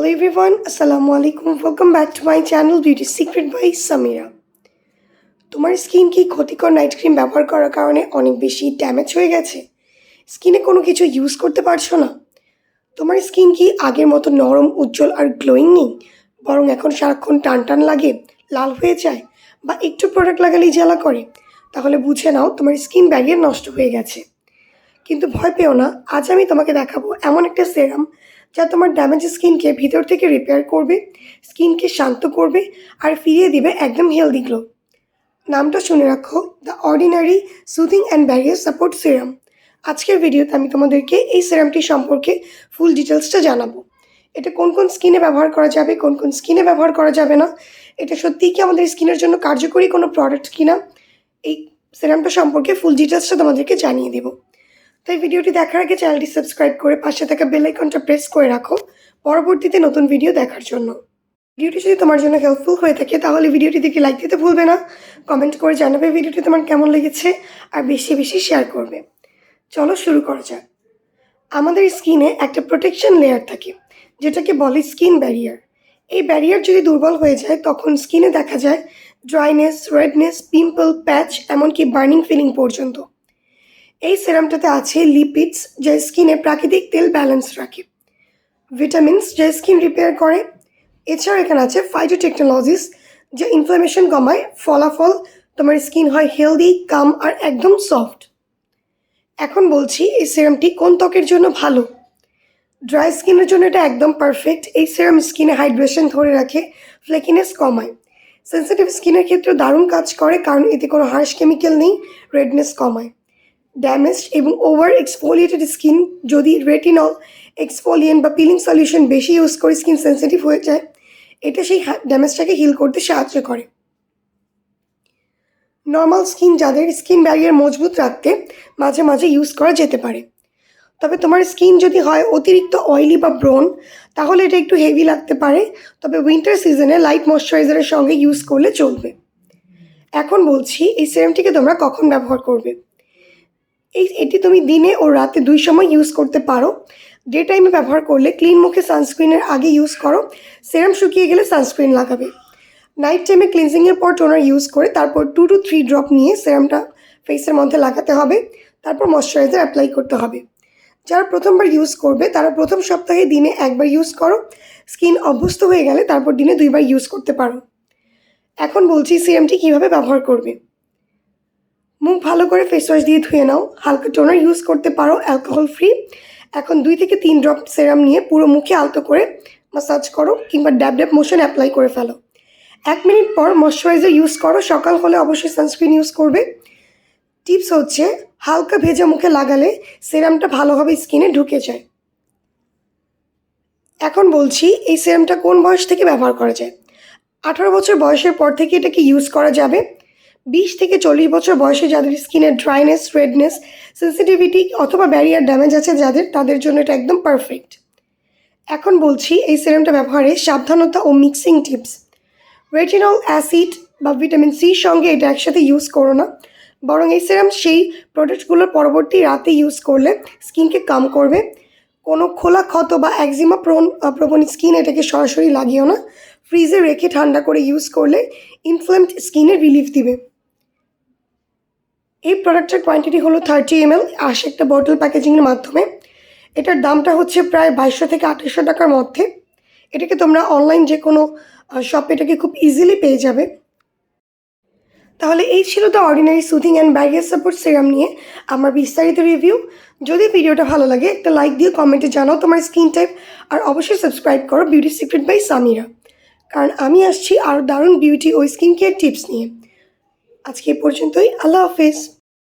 Hello everyone, Assalamu alaikum. Welcome back to my channel Beauty Secret by Samira. তোমার skin কি ক্ষতিকর night cream ব্যবহার করার কারণে অনেক বেশি ড্যামেজ হয়ে গেছে? স্কিনে কোনো কিছু ইউজ করতে পারছ না? তোমার স্কিন কি আগের মতো নরম উজ্জ্বল আর গ্লোয়িং নেই? বরং এখন সারাক্ষণ টান টান লাগে লাল হয়ে যায় বা একটু প্রোডাক্ট লাগালেই জ্বালা করে? তাহলে বুঝে নাও তোমার স্কিন ব্যারিয়ার নষ্ট হয়ে গেছে। কিন্তু ভয় পেও না আজ আমি তোমাকে দেখাবো এমন একটা সেরাম যা তোমার ড্যামেজ স্কিনকে ভিতর থেকে রিপেয়ার করবে স্কিনকে শান্ত করবে আর ফিরিয়ে দিবে একদম হেলদি গ্লো নামটা শুনে রাখো the ordinary soothing and barrier support serum আজকের ভিডিওতে আমি তোমাদেরকে এই সিরামটি সম্পর্কে ফুল ডিটেলসটা জানাব। এটা কোন কোন স্কিনে ব্যবহার করা যাবে, কোন কোন স্কিনে ব্যবহার করা যাবে না, এটা সত্যিই কি আমাদের স্কিনের জন্য কার্যকরী কোনো প্রোডাক্ট কিনা, এই সিরামটা সম্পর্কে ফুল ডিটেলসটা তোমাদেরকে জানিয়ে দেবো। তাই ভিডিওটি দেখার আগে চ্যানেলটি সাবস্ক্রাইব করে পাশে থাকা বেল আইকনটা প্রেস করে রাখো পরবর্তীতে নতুন ভিডিও দেখার জন্য। ভিডিওটি যদি তোমার জন্য হেল্পফুল হয়ে থাকে, তাহলে ভিডিওটি দেখে লাইক দিতে ভুলবে না। কমেন্ট করে জানাবে ভিডিওটি তোমার কেমন লেগেছে আর বেশি বেশি শেয়ার করবে। চলো শুরু করা যাক। আমাদের স্কিনে একটা প্রোটেকশন লেয়ার থাকে, যেটাকে বলে স্কিন ব্যারিয়ার এই ব্যারিয়ার যদি দুর্বল হয়ে যায়, তখন স্কিনে দেখা যায় ড্রাইনেস রেডনেস পিম্পল প্যাচ এমনকি বার্নিং ফিলিং পর্যন্ত। এই সেরামটাতে আছে লিপিডস যা স্কিনে প্রাকৃতিক তেল ব্যালেন্স রাখে। ভিটামিনস যা স্কিন রিপেয়ার করে। এছাড়া এখানে আছে ফাইটো টেকনোলজিস যা ইনফ্লামেশন কমায়, ফলাফল, তোমার স্কিন হয় হেলদি কাম আর একদম সফট এখন বলছি, এই সেরামটি কোন ত্বকের জন্য ভালো? ড্রাই স্কিনের জন্য এটা একদম পারফেক্ট এই সেরাম স্কিনে হাইড্রেশন ধরে রাখে ফ্লেকিনেস কমায়। সেন্সিটিভ স্কিনের ক্ষেত্রে দারুণ কাজ করে, কারণ এতে কোনো হার্শ কেমিক্যাল নেই রেডনেস কমায়। ড্যামেজড এবং ওভার এক্সফোলিয়েটেড স্কিন যদি রেটিনল এক্সফোলিয়েন্ট বা পিলিং সলিউশন বেশি ইউজ করে স্কিন সেন্সিটিভ হয়ে যায়, এটা সেই ড্যামেজটাকে হিল করতে সাহায্য করে। নর্মাল স্কিন যাদের স্কিন ব্যারিয়ার মজবুত রাখতে মাঝে মাঝে ইউজ করা যেতে পারে। তবে তোমার স্কিন যদি হয় অতিরিক্ত অয়েলি বা ব্রোন তাহলে এটা একটু হেভি লাগতে পারে, তবে উইন্টার সিজনে লাইট ময়শ্চারাইজারের সঙ্গে ইউজ করলে চলবে। এখন বলছি, এই সেরামটিকে তোমরা কখন ব্যবহার করবে? এই এটি তুমি দিনে ও রাতে দুই সময় ইউজ করতে পারো। ডে টাইমে ব্যবহার করলে ক্লিন মুখে সানস্ক্রিনের আগে ইউজ করো সেরাম শুকিয়ে গেলে সানস্ক্রিন লাগাবে। নাইট টাইমে ক্লিনজিংয়ের পর টোনার ইউজ করে তারপর টু টু থ্রি ড্রপ নিয়ে সেরামটা ফেসের মধ্যে লাগাতে হবে, তারপর ময়শ্চারাইজার অ্যাপ্লাই করতে হবে। যারা প্রথমবার ইউজ করবে, তারা প্রথম সপ্তাহে দিনে একবার ইউজ করো স্কিন অভ্যস্ত হয়ে গেলে তারপর দিনে দুইবার ইউজ করতে পারো। এখন বলছি সিরামটি কীভাবে ব্যবহার করবে? মুখ ভালো করে ফেস ওয়াশ দিয়ে ধুয়ে নাও। হালকা টোনার ইউজ করতে পারো অ্যালকোহল ফ্রি এখন দুই থেকে তিন ড্রপ সেরাম নিয়ে পুরো মুখে আলতো করে মাসাজ করো কিংবা ড্যাব ড্যাব মোশন অ্যাপ্লাই করে ফেলো। এক মিনিট পর ময়শ্চারাইজার ইউজ করো, সকাল হলে অবশ্যই সানস্ক্রিন ইউজ করবে। টিপস হচ্ছে, হালকা ভেজা মুখে লাগালে সেরামটা ভালোভাবে স্কিনে ঢুকে যায়। এখন বলছি, এই সেরামটা কোন বয়স থেকে ব্যবহার করা যায়? আঠারো বছর বয়সের পর থেকে এটাকে ইউজ করা যাবে। বিশ থেকে চল্লিশ বছর বয়সে যাদের স্কিনের ড্রাইনেস রেডনেস সেন্সিটিভিটি অথবা ব্যারিয়ার ড্যামেজ আছে যাদের, তাদের জন্য এটা একদম পারফেক্ট এখন বলছি এই সিরামটা ব্যবহারে সাবধানতা ও মিক্সিং টিপস রেটিনল অ্যাসিড বা ভিটামিন সির সঙ্গে এটা একসাথে ইউজ করো না। বরং এই সিরাম সেই প্রোডাক্টগুলোর পরবর্তী রাতে ইউজ করলে স্কিনকে কাম করবে। কোনো খোলা ক্ষত বা একজিমা প্রোন প্রবণ স্কিন এটাকে সরাসরি লাগিও না। ফ্রিজে রেখে ঠান্ডা করে ইউজ করলে ইনফ্লেমড স্কিনে রিলিফ দিবে। এই প্রোডাক্টের কোয়ান্টিটি হলো থার্টি এম এল আসে একটা বটল প্যাকেজিংয়ের মাধ্যমে। এটার দামটা হচ্ছে প্রায় বাইশশো থেকে আঠাশশো টাকার মধ্যে। এটাকে তোমরা অনলাইন যে কোনো শপে এটাকে খুব ইজিলি পেয়ে যাবে। তাহলে এই ছিল the ordinary soothing and barrier support serum নিয়ে আমার বিস্তারিত রিভিউ যদি ভিডিওটা ভালো লাগে, একটা লাইক দিয়ে কমেন্টে জানাও তোমার স্কিন টাইপ আর অবশ্যই সাবস্ক্রাইব করো বিউটি সিক্রেট বাই সামিরা কারণ আমি আসছি আরও দারুণ বিউটি ও স্কিন কেয়ার টিপস নিয়ে। আজকে পর্যন্তই, আল্লাহ হাফেজ।